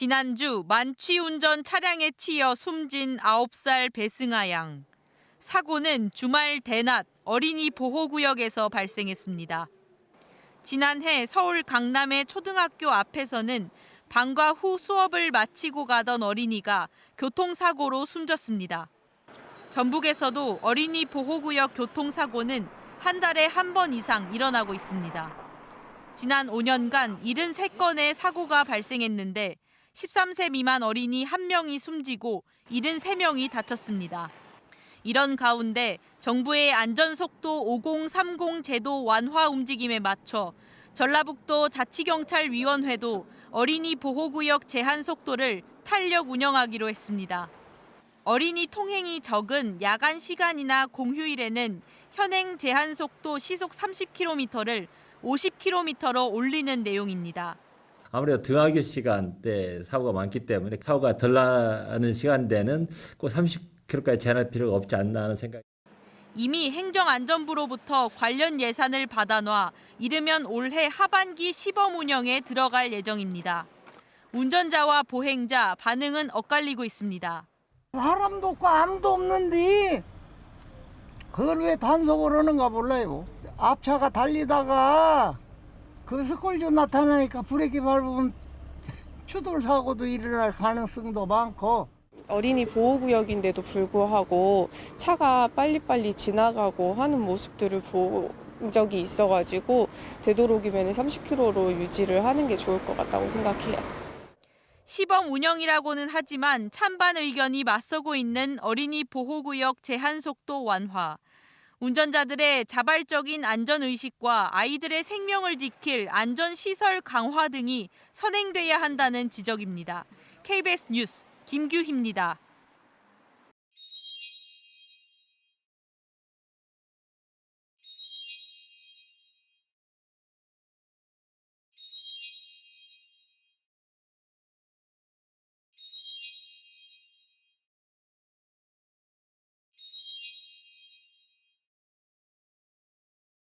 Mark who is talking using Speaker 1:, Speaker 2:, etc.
Speaker 1: 지난주 만취 운전 차량에 치여 숨진 9살 배승아 양. 사고는 주말 대낮 어린이 보호구역에서 발생했습니다. 지난해 서울 강남의 초등학교 앞에서는 방과 후 수업을 마치고 가던 어린이가 교통사고로 숨졌습니다. 전북에서도 어린이 보호구역 교통사고는 한 달에 한 번 이상 일어나고 있습니다. 지난 5년간 73건의 사고가 발생했는데 13세 미만 어린이 1명이 숨지고 73명이 다쳤습니다. 이런 가운데 정부의 안전속도 5030 제도 완화 움직임에 맞춰 전라북도 자치경찰위원회도 어린이 보호구역 제한 속도를 탄력 운영하기로 했습니다. 어린이 통행이 적은 야간 시간이나 공휴일에는 현행 제한 속도 시속 30km를 50km로 올리는 내용입니다.
Speaker 2: 아무래도 등하교 시간대 사고가 많기 때문에 사고가 덜 나는 시간대는 꼭 30km까지 제한할 필요가 없지 않나 하는 생각.
Speaker 1: 이미 행정안전부로부터 관련 예산을 받아놔 이르면 올해 하반기 시범 운영에 들어갈 예정입니다. 운전자와 보행자 반응은 엇갈리고 있습니다.
Speaker 3: 사람도 없고 아무도 없는데 그걸 왜 단속을 하는가 몰라요. 앞차가 달리다가 그 스콜주 나타나니까 브레이크 밟으면 추돌 사고도 일어날 가능성도 많고
Speaker 4: 어린이 보호구역인데도 불구하고 차가 빨리빨리 지나가고 하는 모습들을 본 적이 있어가지고 되도록이면 30km로 유지를 하는 게 좋을 것 같다고 생각해요.
Speaker 1: 시범 운영이라고는 하지만 찬반 의견이 맞서고 있는 어린이 보호구역 제한 속도 완화. 운전자들의 자발적인 안전의식과 아이들의 생명을 지킬 안전시설 강화 등이 선행돼야 한다는 지적입니다. KBS 뉴스 김규희입니다.